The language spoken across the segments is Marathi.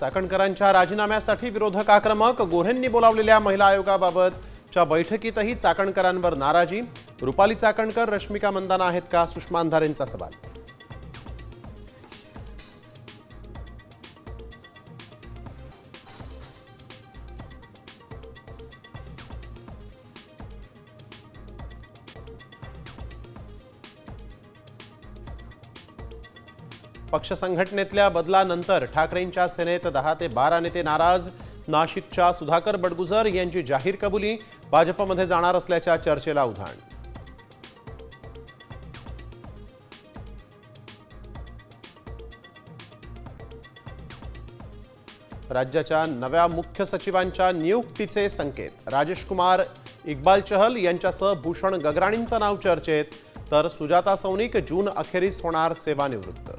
चाकणकरांच्या राजीनाम्यासाठी विरोधक आक्रमक गोऱ्हेंनी बोलावलेल्या महिला आयोगाबाबतच्या बैठकीतही चाकणकरांवर नाराजी. रुपाली चाकणकर रश्मिका मंदाना आहेत का? सुषमा अंधारेंचा सवाल. पक्ष संघटनेतल्या बदलानंतर ठाकरेंच्या सेनेत दहा ते बारा नेते नाराज. नाशिकच्या सुधाकर बडगुजर यांची जाहीर कबुली. भाजपमध्ये जाणार असल्याच्या चर्चेला उधाण. राज्याच्या नव्या मुख्य सचिवांच्या नियुक्तीचे संकेत. राजेश कुमार इक्बाल चहल यांच्यासह भूषण गगराणींचं नाव चर्चेत. तर सुजाता सौनिक जून अखेरीस होणार सेवानिवृत्त.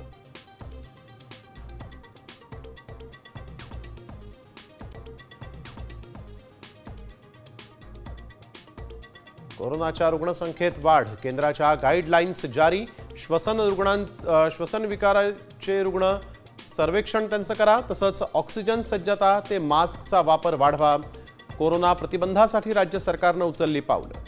कोरोनाच्या रुग्णसंख्येत वाढ. केंद्राच्या गाईडलाईन्स जारी. श्वसन रुग्णां श्वसन विकाराचे रुग्ण सर्वेक्षण त्यांचं करा. तसंच ऑक्सिजन सज्जता ते मास्कचा वापर वाढवा. कोरोना प्रतिबंधासाठी राज्य सरकारनं उचलली पावलं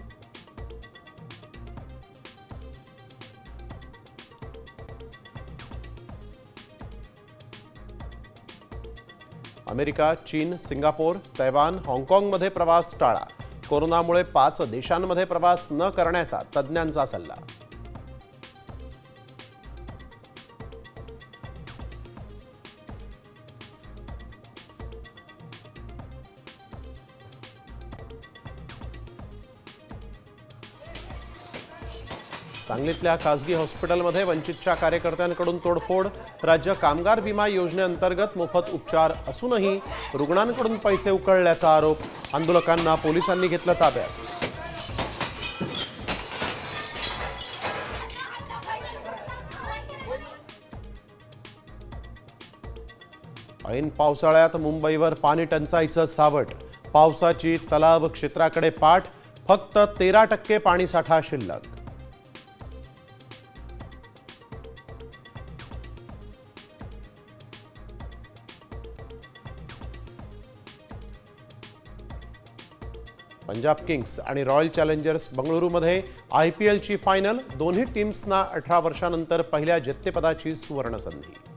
अमेरिका चीन सिंगापोर तैवान हाँगकाँगमध्ये प्रवास टाळा. कोरोनामुळे पाच देशांमध्ये प्रवास न करण्याचा तज्ज्ञांचा सल्ला. सांगलीतल्या खासगी हॉस्पिटलमध्ये वंचितच्या कार्यकर्त्यांकडून तोडफोड राज्य कामगार विमा योजनेअंतर्गत मोफत उपचार असूनही रुग्णांकडून पैसे उकळल्याचा आरोप आंदोलकांना पोलिसांनी घेतलं ताब्यात. ऐन पावसाळ्यात मुंबईवर पाणी टंचाईचं सावट. पावसाची तलाव क्षेत्राकडे पाठ फक्त तेरा टक्के पाणीसाठा शिल्लक. पंजाब किंग्स आणि रॉयल चॅलेंजर्स बंगळुरूमध्ये आय पी एलची फायनल दोन्ही टीम्सना अठरा वर्षानंतर पहिल्या जत्तेपदाची सुवर्ण संधी